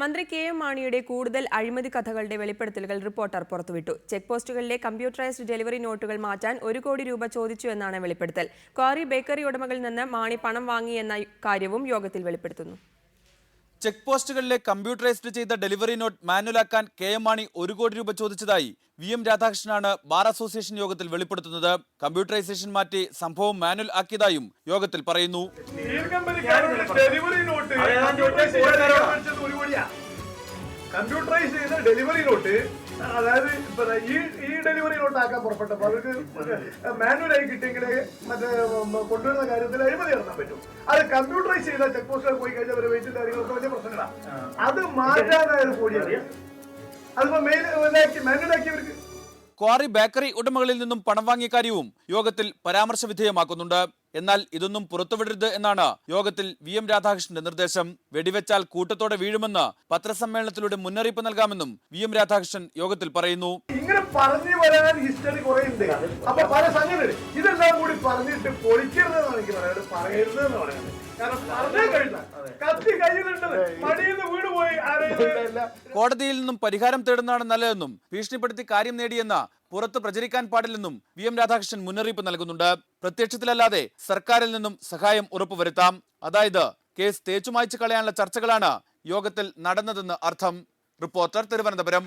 മന്ത്രി K M മാണിയുടെ കൂടുതൽ അഴിമതി കഥകളുടെ വെളിപ്പെടുത്തലുകൾ റിപ്പോർട്ടർ പുറത്തുവിട്ടു. ചെക്ക് പോസ്റ്റുകളിലെ കമ്പ്യൂട്ടറൈസ്ഡ് ഡെലിവറി നോട്ടുകൾ മാറ്റാൻ ഒരു കോടി രൂപ ചോദിച്ചു എന്നാണ് വെളിപ്പെടുത്തൽ. ക്വാറി ബേക്കറി ഉടമകളിൽ നിന്ന് മാണി പണം വാങ്ങിയെന്ന കാര്യവും യോഗത്തിൽ വെളിപ്പെടുത്തുന്നു. ചെക്ക് പോസ്റ്റുകളിലെ കമ്പ്യൂട്ടറൈസ്ഡ് ചെയ്ത ഡെലിവറി നോട്ട് മാനുവലാക്കാൻ കെ എം മാണി ഒരു കോടി രൂപ ചോദിച്ചതായി വി എം രാധാകൃഷ്ണനാണ് ബാർ അസോസിയേഷൻ യോഗത്തിൽ വെളിപ്പെടുത്തുന്നത്. കമ്പ്യൂട്ടറൈസേഷൻ മാറ്റി സംഭവം മാനുവൽ ആക്കിയതായും യോഗത്തിൽ പറയുന്നു. ഡെലിവറി നോട്ട് കമ്പ്യൂട്ടറൈസ് ചെയ്ത ഡെലിവറി ലോട്ട് അതായത് ഇപ്പൊ ഈ ഈ ഡെലിവറി ലോട്ട് ആക്കാൻ പുറപ്പെട്ടപ്പോ അവർക്ക് മാനുവലായി കിട്ടിയെങ്കിൽ മറ്റേ കൊണ്ടുവരുന്ന കാര്യത്തിൽ അഴിമതി നടത്താൻ പറ്റും. അത് കമ്പ്യൂട്ടറൈസ് ചെയ്ത ചെക്ക് പോസ്റ്റിൽ പോയി കഴിഞ്ഞാൽ അവരെ വെയിറ്റും കാര്യങ്ങളൊക്കെ വലിയ പ്രശ്നങ്ങളാണ് അത് മാറ്റാനായ ഒരു കോടിയാണ് അതിപ്പോ മെയിൽ ഇതാക്കി മാനുവലാക്കിയവർക്ക് ക്വാറി ബേക്കറി ഉടമകളിൽ നിന്നും പണം വാങ്ങിയ കാര്യവും യോഗത്തിൽ പരാമർശ വിധേയമാക്കുന്നുണ്ട്. എന്നാൽ ഇതൊന്നും പുറത്തുവിടരുത് എന്നാണ് യോഗത്തിൽ വി എം രാധാകൃഷ്ണന്റെ നിർദ്ദേശം. വെടിവെച്ചാൽ കൂട്ടത്തോടെ വീഴുമെന്ന് പത്രസമ്മേളനത്തിലൂടെ മുന്നറിയിപ്പ് നൽകാമെന്നും വി എം രാധാകൃഷ്ണൻ യോഗത്തിൽ പറയുന്നു. ഇങ്ങനെ പറഞ്ഞു വരാൻ ഹിസ്റ്ററി പല സംഗതി പറഞ്ഞിട്ട് പൊളിക്കരുതെന്നാണ് എനിക്ക് പറയുന്നത് പറയരുത് എന്ന് പറയുന്നത് കാരണം പറഞ്ഞേ കഴിയില്ല. കത്തി കയ്യിലുണ്ടത് മടിയിൽ നിന്ന് വീട് പോയി ആരെയും കോടതിയിൽ നിന്നും പരിഹാരം തേടുന്നതാണ് നല്ലതെന്നും ഭീഷണിപ്പെടുത്തി കാര്യം നേടിയെന്ന പുറത്ത് പ്രചരിക്കാൻ പാടില്ലെന്നും വി എം രാധാകൃഷ്ണൻ മുന്നറിയിപ്പ് നൽകുന്നുണ്ട്. പ്രത്യക്ഷത്തിലല്ലാതെ സർക്കാരിൽ നിന്നും സഹായം ഉറപ്പുവരുത്താം. അതായത് കേസ് തേച്ചുമായ്ച്ചു കളയാനുള്ള ചർച്ചകളാണ് യോഗത്തിൽ നടന്നതെന്ന് അർത്ഥം. റിപ്പോർട്ടർ തിരുവനന്തപുരം.